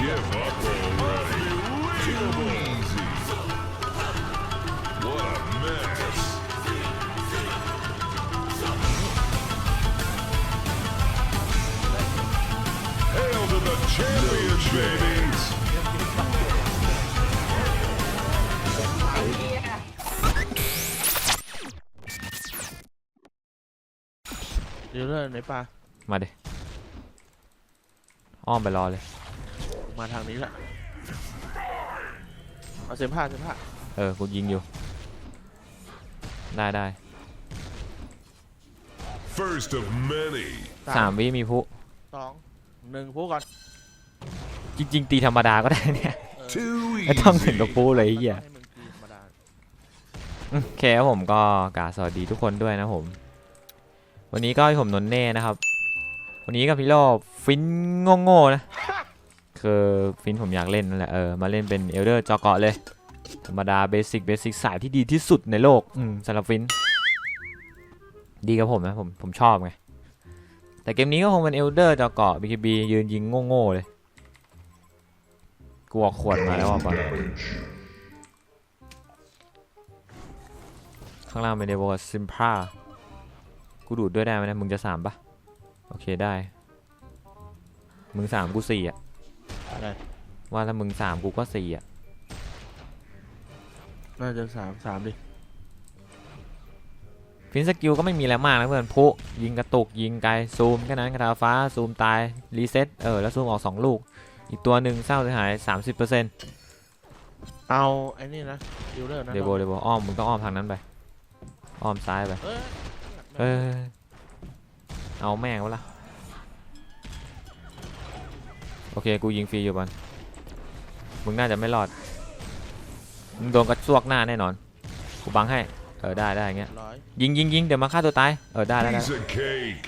Give up already. Too easy. What a mess. Hail to the champions, babies! เดี๋ยวเรื่องไหนปลามาดิอ้อมไปรอเลย มาทางนี้แหละเอาเสื้อผ้าเสื้อผ้าเออ กูยิงอยู่ ได้ได้ First of many. สามวิมีพุสองหนึ่งพูดก่อนจริง ๆ ตีธรรมดาก็ได้เนี่ยเออ Too ไม่ต้องถึง easy. กับพุเลยไอ้เหี้ยให้มึงตีธรรมดาอืมโอเคครับผมก็กราบสวัสดีทุกคนด้วยนะผม วันนี้ก็ผมนนเน่นะครับ วันนี้กับพี่โลฟินโง่ๆนะ คือฟินผมอยากเล่นนั่นแหละเออมาเล่นเป็นเอลเดอร์จอเกาะเลย ธรรมดาเบสิกเบสิกสายที่ดีที่สุดในโลกอืมสำหรับฟิน ดีกับผมนะผมผมชอบไง แต่เกมนี้ก็คงเป็นเอลเดอร์จอเกาะ BKB ยืนยิงโง่ๆเลยกลัวขวดมาแล้วอะบอลข้างล่างเป็นเดโวซิมพากูดูดด้วยได้ไหมเนะมึงจะสามปะโอเคได้ มึงสามกูสี่อะ อะไรว่าถ้ามึงสามกูก็สี่อะ น่าจะสามสามดิฟินสกิลก็ไม่มีอะไรมากนะเพื่อนพุยิงกระตุกยิงไกลซูมแค่นั้นกระทาฟ้าซูมตายรีเซ็ตเออแล้วซูมออกสองลูก อีกตัวหนึ่งเศร้าเสียหาย 30%เอาไอ้นี่นะดิวเลอร์นะเดโบเดโบอ้อมมึงต้องอ้อมทางนั้นไป อ้อมซ้ายไป เอ้ยเออเอาแม่งวะล่ะ อเค กูยิงฟรีอยู่บอลมึงน่าจะไม่รอด มึงโดนกระซวกหน้าแน่นอน กูบังให้ เออได้ได้อย่างเงี้ย ร้อยยิงยิงยิงเดี๋ยวมาฆ่าตัวตาย เออได้ได้ได้ Piece of cake.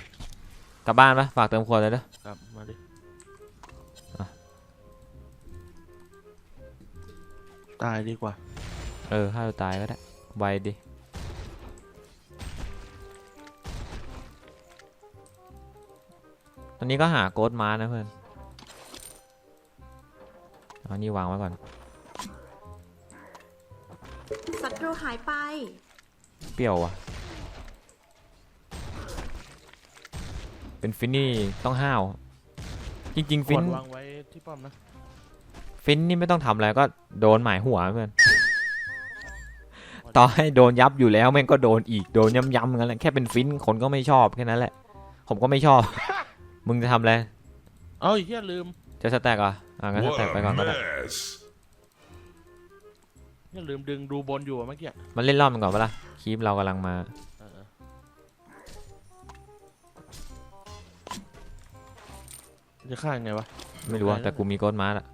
กลับบ้านปะฝากเติมขวดเลยเด้อกลับมาดิอะ ตายดีกว่า เออฆ่าตัวตายก็ได้ ไวดิ ตอนนี้ก็หาโกดมานะเพื่อน เอานี่วางไว้ก่อน ศัตรูหายไป เปรี้ยวอะ เป็นฟินนี่ต้องห้าว จริงๆขฟิวนดวางไว้ที่ป้อมนะฟินนี่ไม่ต้องทำอะไรก็โดนหมายหัวเพื่อน ต่อให้โดนยับอยู่แล้วแม่งก็โดนอีกโดนย้ำๆงั้นแหละแค่เป็นฟินคนก็ไม่ชอบแค่นั้นแหละ ผมก็ไม่ชอบ มึงจะทำอะไร เอ้ยเฮียลืม จะสแต็กเหรอะอะงั้นส What แต็กไป a ก่อนก็ได้ mess. เฮียลืมดึงดูบนอยู่อะเมื่อกี้มันเล่นรอบมันก่อนปะล่ะคีปเรากำลังมา เออจะฆ่ายังไงวะ ไม่รู้ว่าไหนนะแต่กูมีโกดมาละ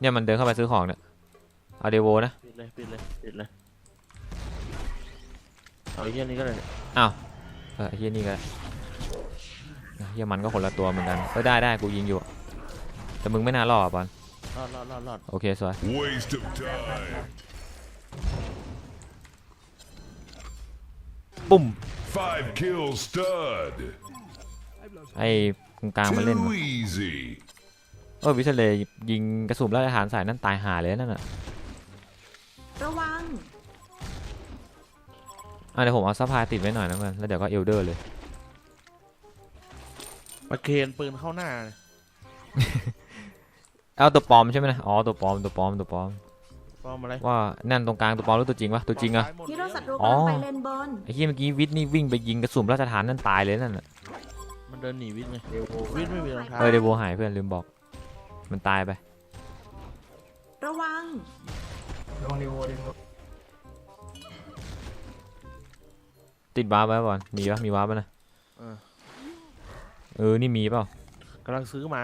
เนี่ยมันเดินเข้าไปซื้อของเนี่ยเอาเดโวนะปิดเลยปิดเลยปิดเลย เอาไอ้เฮียนี้ก็เลยเนี่ยเออไอ้เฮียนี่ก็ได้เฮียมันก็คนละตัวเหมือนกันเออได้ได้กูยิงอยู่อะ แต่มึงไม่น่ารอดอะบอลรอดรอดรอดรอดโอเคสวย Waste of time. ปุ้ม Five kills stud. ไอ้ตรงกลางมันเล่น Too วะ easy. เออวิเศษเลยยิงกระสุนแล้วฐานสายนั่นตายหาเลยนั่นน่ะระวัง อะเดี๋ยวผมเอาซัพพลายติดไว้หน่อยนะเพื่อนแล้วเดี๋ยวก็เอลเดอร์เลยประเคนปืนเข้าหน้า เลยเอาตัวปลอมใช่ไหมนะอ๋อตัวปลอมตัวปลอมตัวปลอมปลอมอะไรว่านั่นตรงกลางตัวปลอมหรือตัวจริงวะตัวจริงอะปลมตายหมดฮีโร่ศัตรูอ๋อกำลังไปเลนบนไอ้เฮียเมื่อกี้วิทย์นี่วิ่งไปยิงกระสุนราชฐานนั่นตายเลยนั่นน่ะมันเดินหนีวิทย์ไงวิทย์ไม่มีรองเท้าเออเดโวหายเพื่อนลืมบอก มันตายไประวังติดวาร์ปไว้ก่อนมีปะมีวาร์ปปะนะเออเออนี่มีเปล่ากำลังซื้อมา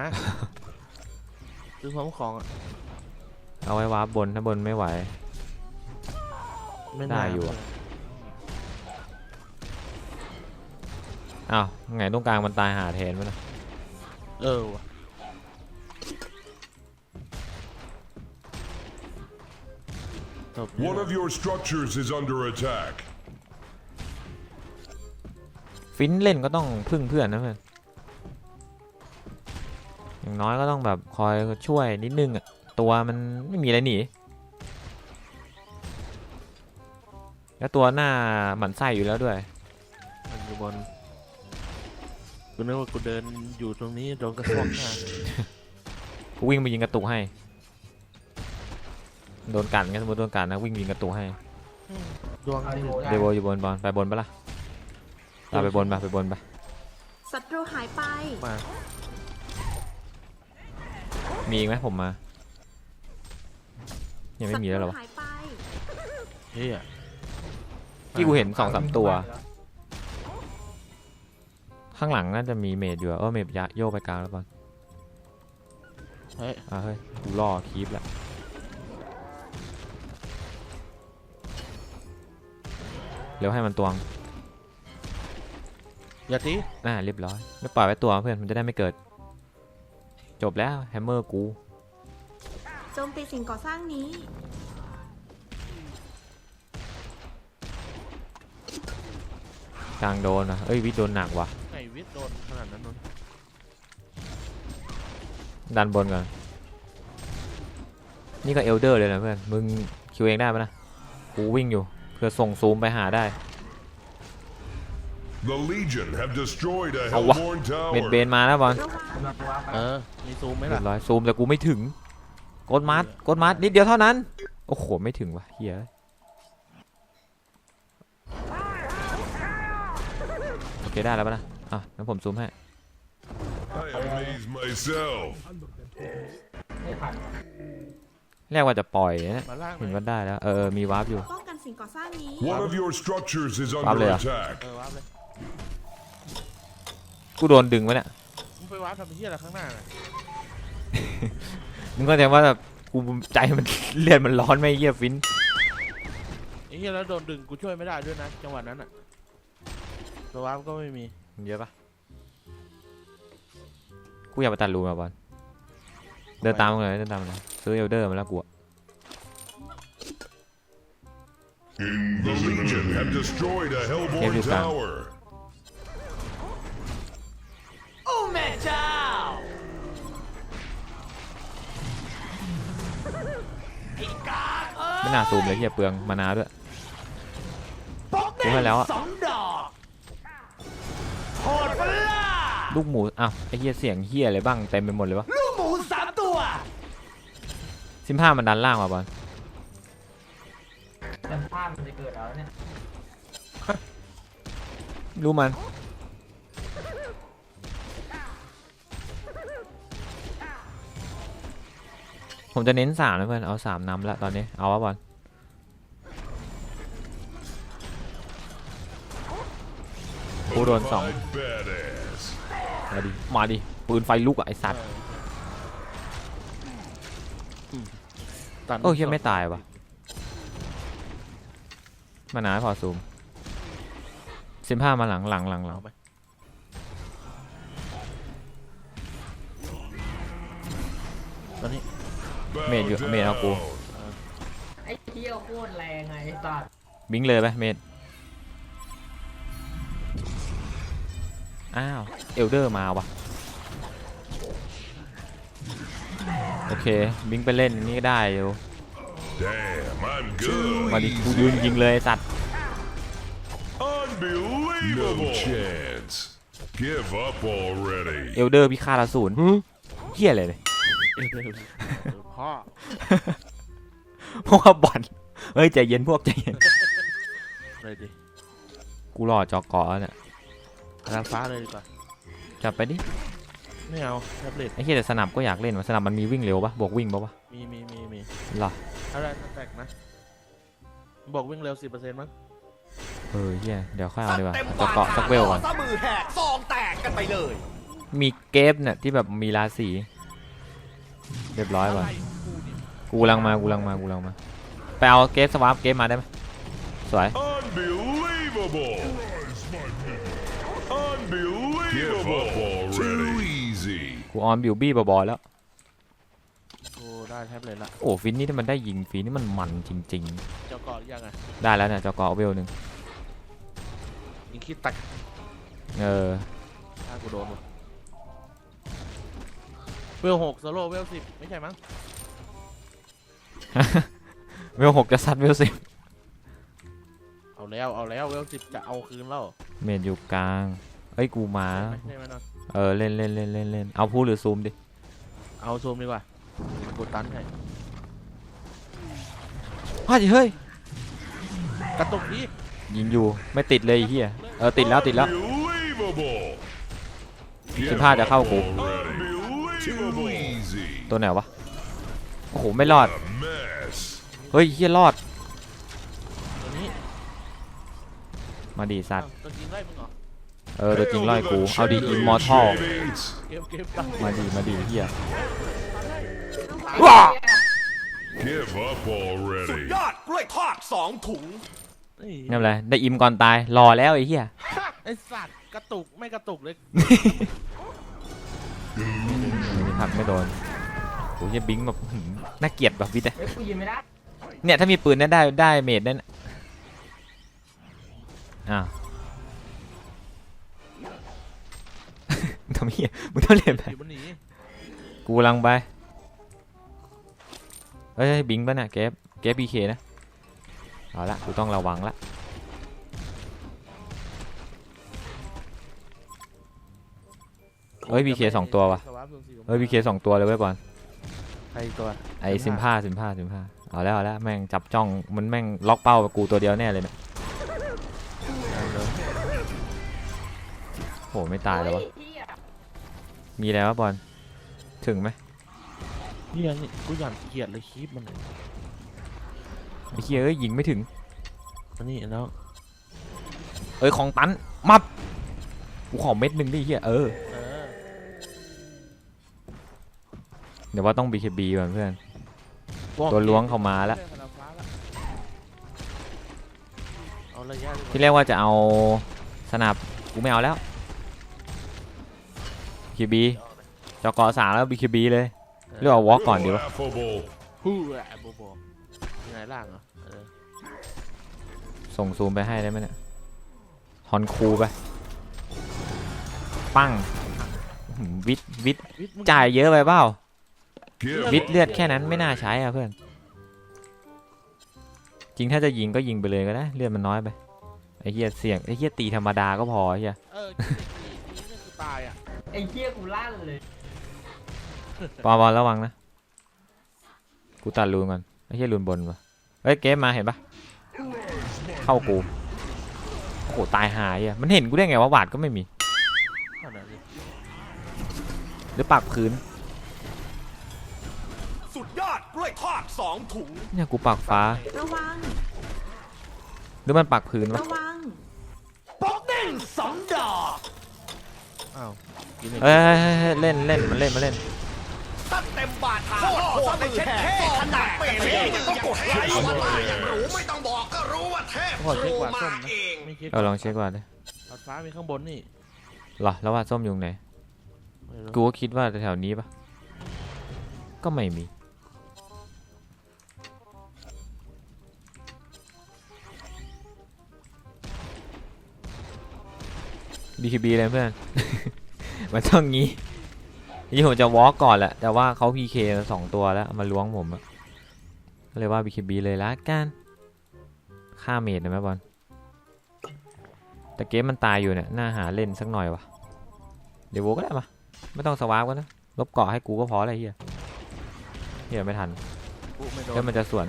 ซื้อพร้อมของอะเอาไว้วาร์ปบนถ้าบนไม่ไหว ไม่ได้น่าอยู่อะ อ้าวไงตรงกลางมันตายหาแทนวะนะเออว่ะตบ One of your structures is under attack. ฟินเล่นก็ต้องพึ่งเพื่อนนะเพื่อนยังไง อย่างน้อยก็ต้องแบบคอยช่วยนิดนึงอะตัวมันไม่มีอะไรหนี แล้วตัวหน้าหมันไส้อยู่แล้วด้วย มันอยู่บนกูนึกว่ากูเดินอยู่ตรงนี้โดนกระทบหน้ากูวิ่งไปยิงกระตุกให้ โดนกันงั้นสมมติโดนกันนะวิ่งยิงกระตุกให้ ดวงนี่เดโวอยู่บนบอลไปบนปะล่ะเราไปบนปะไปบนปะศัตรูหายไปมา มีอีกไหมผมมา ยังไม่มีแล้วเหรอวะศัตหายไปเฮียที่กูเห็นสองสามตัว ข้างหลังน่าจะมีเมดอยู่อะเออเมดยะโยกไปกลางแล้วบอลเฮ้ยอะเฮ้ยกูล่อคีบแล้วเร็วให้มันตวงอย่าทีน่าเรียบร้อยไม่ปล่อยไว้ตัวเพื่อนมันจะได้ไม่เกิด จบแล้วแฮมเมอร์กูโจมตีสิ่งก่อสร้างนี้ กลางโดนนะเอ้ยวิทย์โดนหนักว่ะ ไอ้วิทย์โดนขนาดนั้นนนดันบนก่อน นี่ก็เอลเดอร์เลยนะเพื่อน มึงคิวเองได้ปะนะ กูวิ่งอยู่ เพื่อส่งซูมไปหาได้ The Legion have destroyed a Au quá. Hellborn เมด tower. เบนมาแล้วบอลระวังเออ มีซูมไหมเรีล่ะ ยบร้อยซูมแต่กูไม่ถึงกดมัดกดมัดนิดเดียวเท่านั้น โอ้โห ไม่ถึงว่ะเฮียโอเค ได้แล้วปะนะอะงั้นผมซูมให้ I amaze myself. เรียกว่าจะปล่อยนะมาล่างไหเห็นมว่าได้แล้ว เออเออมีวาร์ปอยู่ ป้องกันสิ่งก่อสร้างนี้ One of your structures is Bám under liền à? attack. เออวาร์ปเลย กูโดนดึงไว้เนี่ย มึงไปวาร์ปทำเฮียอะไรข้างหน้าน่ะมึงก็จะว่าแบบกูใจมัน เลือดมันร้อนไม่เยี่ยฟิน ไอ้เฮียแล้วโดนดึงกูช่วยไม่ได้ด้วยนะ จังหวะนั้นอะตัววาร์ปก็ไม่มีเยอะปะกูอยากไปตัดรูมาบอลเดินตามมึงเลยเดินตามมึงเลยซื้อเอลเดอร์มาแล้วกูอะ The Legion have destroyed a Hellborn Em yêu càng. tower. ไม่น่าซูมเลยเฮียเปลืองมานาด้วยกูให้แล้วอะลูกหมูอ้าวไอ้เฮียเสียงเฮียอะไรบ้างเต็มไปหมดเลยวะลูกหมูสามตัวซิมห้ามันดันล่างมาบอลจำภาพมันจะเกิดแล้วเนี่ยรู้มัน ผมจะเน้นสามนะเพื่อน เอาสามนำละตอนนี้ เอาวะบอลกูโดนสองมาดิ มาดิ ปืนไฟลุกอะไอสัตว์โอ้ยยังไม่ตายวะมาหนาพอซูมสิบห้ามาหลังหลังหลังหลังเอา ไปตอนนี้ Mệt Bow rồi, mệt hả cô? down. ไอ้เที่ยวโคตรแรงไงไอ้สัตว์บิงเลยไปเมดอ้าว เอลเดอร์มาวะโอเค บิงไปเล่นนี่ก็ได้อยู่ Damn, I'm good. มาดิกูยืนยิงเลยไอ้สัตว์ Unbelievable. No chance. Give up เอ already. ลเดอร์พิฆาตอสูรเฮียอะไรเลย เออพ่อพวกว่าบอลเฮ้ยใจเย็นพวกใจเย็น เลยดิกูรอจอกอเนี่ยนางฟ้าเลยดีกว่าจับไปดิ ไม่เอาแท็บเล็ตไอ้เฮียแต่สนับก็อยากเล่นวะสนับมันมีวิ่งเร็วปะบวกวิ่งปะวะมีมีมีมีหรออะไรสแต็กนะ บอกวิ่งเร็วสิบเปอร์เซ็นต์มั้งเออเฮียเดี๋ยวค่อยเอาดีกว่าจอกอสักเวลก่อนซะมือแหกซองแตกกันไปเลยมีเกฟเนี่ยที่แบบมีราศีเรียบร้อยว่ะอะไร กูดิกูกำลังมากูกำลังมากูกำลังมาไปเอาเกฟสวาร์ปเกฟมาได้ไหมสวย Unbelievable. Unbelievable. Give up already. Too easy. กูออนบิวบี้บอๆแล้วกูได้แท็บเล็ตละโอ้ฟินนี่ถ้ามันได้ยิงฟินนี่มันมันจริง เจ้าก่อนหรือยังอะๆ ได้แล้วเนี่ยจอกอเวลหนึ่งยิงคิดตักเออถ้ากูโดนหมดเวลหกโซโล่เวลสิบไม่ใช่มั้ง เวลหกจะซัดเวลสิบเอาแล้วเอาแล้วเวลสิบจะเอาคืนแล้วเมดอยู่กลางเอ้ยกูมาไม่ใช่ไหมเนาะเออเล่นเล่นเล่นเล่นเล่นเอาพูดหรือซูมดิเอาซูมดีกว่ากดตันให้เฮ้ยเฮ้ยกระตุกดิยิงอยู่ไม่ติดเลยไอ้เฮียเออติดแล้วติดแล้ว Unbelievable. สิบห้าจะเข้ากู Unbelievable. easy. ตัวไหนวะ โอ้โห ไม่รอด A mess. เฮ้ยเฮียรอด ตัวนี้มาดีสัตว์อ้าวตัวจริงไล่มึงเหรอ เออ ตัวจริงร้อย Hail กู to the เอาดีอิมมอร์ทัล champions. เกมเกมตั้งมาดีมาดีเฮียว้า Give up สุด already. ยอดกล้วยทอดสองถุงนี่นั่นแหละได้อิมก่อนตาย รอแล้วไอ้เฮียไอสัตว์กระตุกไม่กระตุกเลยนี่ผลักไม่โดนโอ้ยเหี้ยบิงแบบหืม น่าเกลียดแบบวิทย์อะเฮ้ยกูยิงไม่ได้เนี่ยถ้ามีปืนเนี่ยได้ได้เมดนั่นอ้าวมึงทำเฮียมึงต้องเล่นไปอยู่บนหนีกูกำลังไปเอ้ยบิงป่ะน่ะเกฟเกฟบีเคนะเอาละกูต้องระวังละเอ้ยบีเคสองตัววะสาร์ทส่วนสี่ของเอ้ยบีเคสองตัวเลยไว้ยบอล ใครตัวไอซิมผ้าซิมผ้าซิมผ้าเอาแล้วเอาแล้วแม่งจับจ้องมันแม่งล็อกเป้ากับกูตัวเดียวแน่เลยเนี่ยโหไม่ตายแล้ววะเฮ้เหี้ยมีแล้วะบอลถึงไหมนี่นี่กูอยากเกลียดเลยคลิปมันเลยไอ้เหี้ยเอ้ยยิงไม่ถึงอันนี้แล้วเอ้ยของตันมับกูขอเม็ดหนึ่งดิเหี้ยเออ เออเดี๋ยวว่าต้อง BKB ก่อนเพื่อน ตัวล้วงเข้ามาแล้ว เอาระยะดีกว่าที่แรกว่าจะเอาสนับกูไม่เอาแล้ว BKB จอกอสามแล้ว BKB เลยเรียกว่าวอล์กก่อนดีวะ Laughable. ฮู้แหละโบโบยังไงล่างเหรอเออส่งซูมไปให้ได้ไหมเนี่ยฮอนคูไป ปั้งอื้อหือวิทย์วิทย์วิทย์มึงจ่ายเยอะไปเปล่า Give วิ up. ทย์เลือดแค่นั้นไม่น่าใช้อะเพื่อน จริงถ้าจะยิงก็ยิงไปเลยก็ได้เลือดมันน้อยไปไอ้เหี้ยเสี่ยงไอ้เหี้ยตีธรรมดาก็พอไอ้เหี้ยเออจริงๆนี่คือตายอะไอ้เหี้ยกูลั่นเลย ปอบอลระวังนะกูตัดรูนก่อนไอ้เหี้ยรูนบนวะเฮ้ยเกมมาเห็นปะเข้ากูโอ้โหตายหายอะมันเห็นกูได้ไงว่าหวาดก็ไม่มีขนาดนี้หรือปากพื้นสุดยอ ดกล้วยทอดสองถุง เนี่ยกูปากฟ้า ระวัง หรือมันปากพื้นวะระวัง ป๊อกเด้งสองดอก อ้าวกินอีกเอ้ยเฮ้ยเฮ้ยเฮ้ยเล่นเล่นมันเล่นมันเล่น ตั้งเต็มบาทโคตรโคตรเช็ดเท่ขนาดเปรย์ยังต้องกดไลค์อย่างรู้ไม่ต้องบอกก็รู้ว่าเทพขอเช็คกว่าส้มนะเองไม่เช็คเราลองเช็คก่อนดิตัดฟ้ามีข้างบนนี่เหรอแล้วว่าส้มอยู่ไหนไม่รู้กูก็คิดว่าแถวๆนี้ปะก็ไม่มี BKB เลยเพื่อน มันต้องงี้นี่ผมจะวอล์กก่อนแหละ แต่ว่าเขา PK มาสองตัวแล้ว มาล้วงผมอะก็เลยว่า BKB เลยละกันฆ่าเมดนะแม่บอลแต่เกมมันตายอยู่เนี่ย น่าหาเล่นสักหน่อยวะเดี๋ยวโวก็ได้มาไม่ต้องสวาร์ปก็นะ ลบเกาะให้กูก็พออะไรเฮียเฮียไม่ทันกูไม่โดเดี๋ยวนมันจะสวน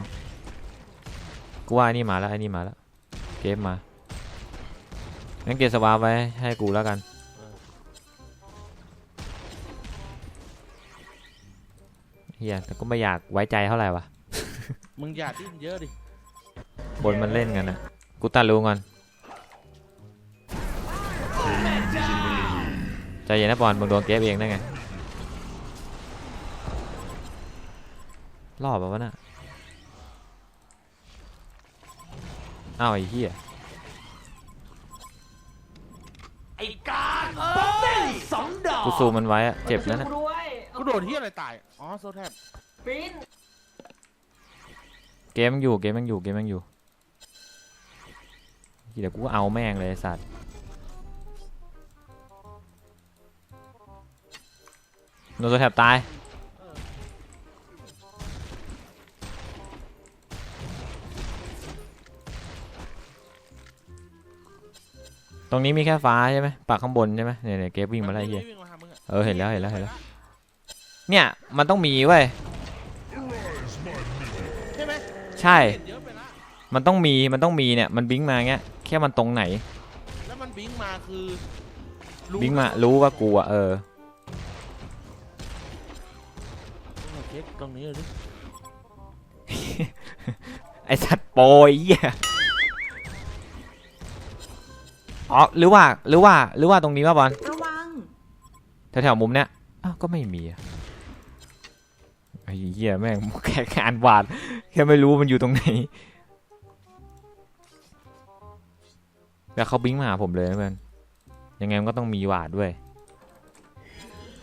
กูว่าไอ้นี่มาแล้วไอ้นี่มาแล้ว เกมมา งั้นเกมสวาร์ปไว้ให้กูแล้วกัน เฮียแต่ก็ไม่อยากไว้ใจเท่าไหร่วะมึงอย่าดิ้นเยอะดิบนมันเล่นกันนะกูตัดรู้ก่อน ใจเย็นนะบอลมึงโดนเกฟเองได้ไงรอบแบบวะน่ะอ้าวไอ้เหี้ย อ้กาป๊อกเด้งสองดอกกูซูมมันไว้อะเจ็บแล้วนะกูด้วยกูโดนที่อะไรตาย อ๋อโซแทบปิ้นเกมยังอยู่เกมยังอยู่เกมยังอยู่เดี๋ยวกูเอาแม่งเลยไอ้สัตว์โดนตัวแถบตาย ตรงนี้มีแค่ฟ้าใช่ไหมปากข้างบนใช่ไหมเนี่ยเนี่ยเกฟวิ่งมาไล่เฮียวิ่งมาหามึงอะเออเห็นแล้วเห็นแล้วเห็นแล้วเนี่ยมันต้องมีเว้ยใช่ไหมใช่ เห็นเยอะไปละมันต้องมีมันต้องมีเนี่ยมันบิงมาเงี้ยแค่มันตรงไหนแล้วมันบิงมาคือบิงมารู้ว่ากูอะเออเช็คตรงนี้เลยดิ ไอสัตว์โปรยเหี้ย อ๋อหรือว่าหรือว่าหรือว่าตรงนี้ว่าบอลระวังแถวๆมุมเนี้ยอ้าวก็ไม่มีอะไอ้เหี้ยแม่งแค่งานวาดแค่ไม่รู้มันอยู่ตรงไหนแล้วเขาบิงมาหาผมเลยนะเพื่อนยังไงมันก็ต้องมีวาดด้วย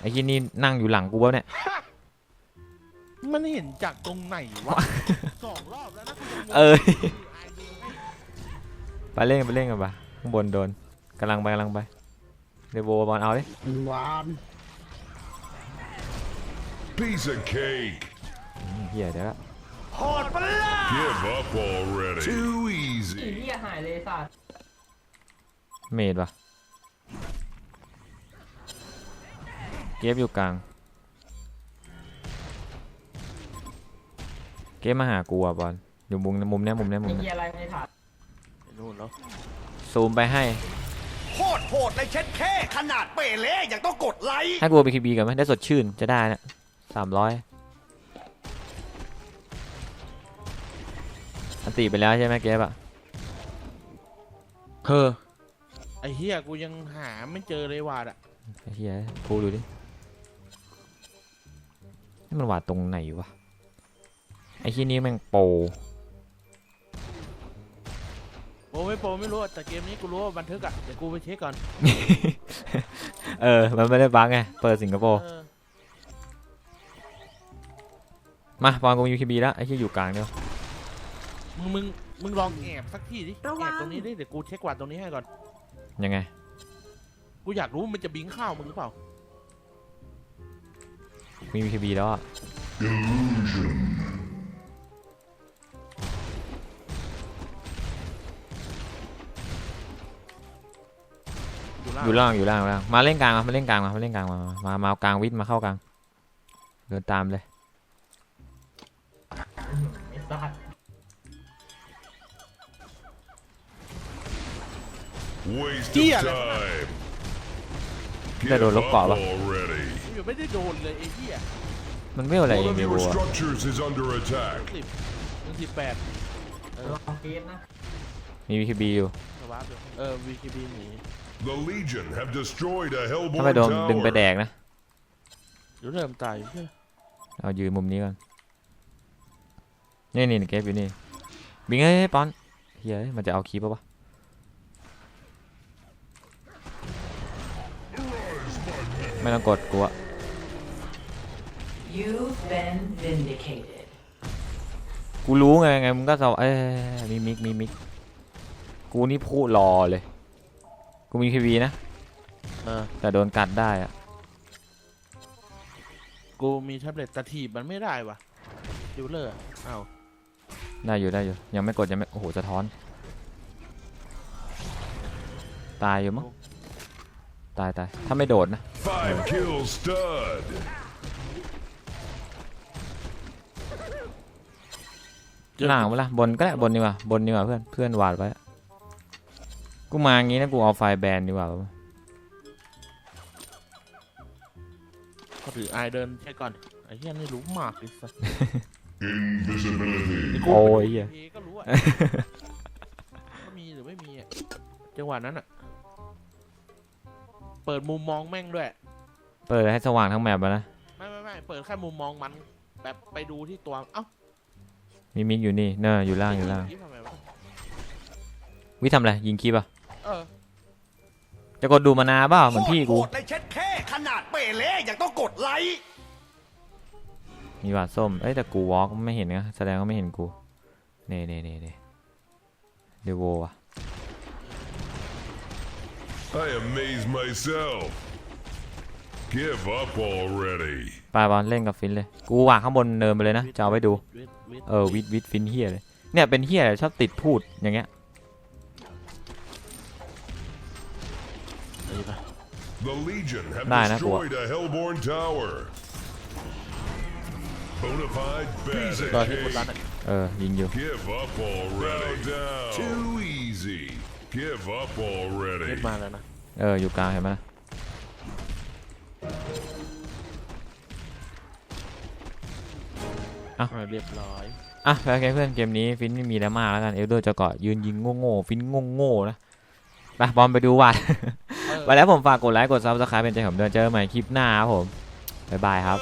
ไอ้ที่นี่นั่งอยู่หลังกูวะเนี่ย มันเห็นจากตรงไหนวะ สองรอบแล้วนะกูยังงงเออไอ้ดูให้ไปเล่นไปเล่นกันปะ ข้างบนโดนกำลังไปกำลังไปเดยวโบบอลเอาดิ Piece of cake. เฮียเดี๋ยวละโหดปะล่ะ Give up already. Too ไอ้ easy. เหี้ยหายเลยสัตว์เมดปะเก็บอยู่กลาง เก็บมาหากูอะบอลอยู่มุมมุมเนี้ยมุมเนี้ยมุไอ้มเนี้เหี้ยยอะไรไม่ถัดไอ้นู่นแล้ว ซูมไปให้โคตรโหดในเช็ดแค่ขนาดเปเล่ยังต้องกดไลค์ให้กูไปคีบีกันไหมได้สดชื่นจะได้นะสามร้อยอันตีไปแล้วใช่ไหมเก็บอะเฮ้อไอ้เฮียกูยังหาไม่เจอเลยวาดอะไอ้เฮียกูดูดินี่มันวาดตรงไหนวะไอ้ที่นี้แม่งโป รโปรไม่โปรไม่รู้อะแต่เกมนี้กูรู้ว่าบันทึกอะเดี๋ยวกูไปเช็คก่อนเออ มันไม่ได้บังไง เปิดสิงคโปร์ เออมาบอลกูมีคีบีแล้วไอ้ที่อยู่กลางเนี่ยมึงมึงมึงลองแอบสักที่ดิระวัแอง บตรงนี้ดิเดี๋ยวกูเช็ควาดตรงนี้ให้ก่อนยังไง กูอยากรู้ว่ามันจะบิงเข้าวมึงหรือเปล่ามีคีบีแล้วอะอ อยู่ล่างอยู่ล่างอยู่ล่างมาเล่นกลางมามาเล่นกลางมามาเล่นกลางมามามามาเอากลางวิทย์มาเข้ากลางเดินตามเลยไอ้สัตว์ Waste Kia of là- time. Đây Give đồ lốc up cỏ bà. already. กูยังไม่ได้โดนเลยไอ้เหี้ยมันไม่เอาอะไรเอ One ง of เด your โวอะ structures is under attack. สิบหนึ่งสิบแปดเออลองเกมนะมีคีบีอยู่สวาร์ปอยู่ เออวีคีบีหนี The Legion have destroyed a ถ้าไม่ Hellborn โดนดึงไปแด tower. กนะ เดี๋ยวเริ่มตายอยู่ใช่ไหมเอายืนมุมนี้ก่อน นี่นี่เก็บอยู่นี่ บิงเอ้ยปอนเฮ้ยมันจะเอาคีปปะวะ ไม่ต้องกดกูอะ You've been vindicated. กูรู้ไงไงมึงก็จะเอ้ยมีมิกมีมิกกูนี่พูดรอเลย กูมีทีวีนะ เออ แต่โดนกัดได้อะกูมีแท็บเล็ตแต่ถีบมันไม่ได้ว่ะดิวเลอร์อ้าวได้อยู่ได้อยู่ ยังไม่กดยังไม่ โอ้โหสะท้อน ตายอยู่มั้ง ตายตายถ้าไม่โดดนะ Five kills stud. ล่างเวละบนก็ได้บนดีกว่าบนดีกว่าเพื่อนเพื่อนวาดไว้ กูมาอย่างงี้นะกูเอาไฟแบนดีกว่าก็ถือไอเดินแค่ก่อนไอ้เหี้ยนี่รู้มากดิสัส Invisibility. กูโอ้ยไปเหี้ยดูก็รู้อะว่ามีหรือไม่มีอะจังหวะนั้นอะเปิดมุมมองแม่งด้วย เปิดให้สว่างทั้งแมปแล้วนะไม่ไม่ไม่เปิดแค่มุมมองมันแบบไปดูที่ตัวเอ้ามีมิกอยู่นี่เนอะอยู่ล่างอยู่ล่างทำไมวะวิทำอะไรยิงคีบอะเออ จะกดดูมานาเปล่าเหมือนพี่กูโหดในเช็ดแค่ขนาดเปเล่ยังต้องกดไลค์มีบาดส้มเอ้ยแต่กูวอล์กไม่เห็นนะแสดงว่าไม่เห็นกูเน่เน่เน่เน่เดโวอะ I amaze myself. Give up already. ไปบอลเล่นกับฟินเลย กูวางข้างบนเนินไปเลยนะจะเอาไว้ดูวิทวิทเออวิดวิดฟินเฮียเลย เนี่ยเป็นเฮียชอบติดพูดอย่างเงี้ย The Legion have Nah, nah, destroyed a Hellborn tower. Bonafide รอที่ bad กดดัน cake. อะเออ ยิงอยู่ Give up already. down. Too easy. Give up เล่ already. นมาแล้วนะเออ อยู่กลางเห็นไหมนะอะเรียบร้อยอะโอเคเพื่อนเกมนี้ฟินไม่มีแล้วมากแล้วกัน เอลเดอร์จะเกาะยืนยิงโง่ๆฟินโง่ๆนะไปบอลไปดูวัด ไปแล้วผมฝากกดไลค์กดซับสไครป์เป็นใจผมเดินเจอกันใหม่คลิปหน้าครับผมบ๊ายบายครับ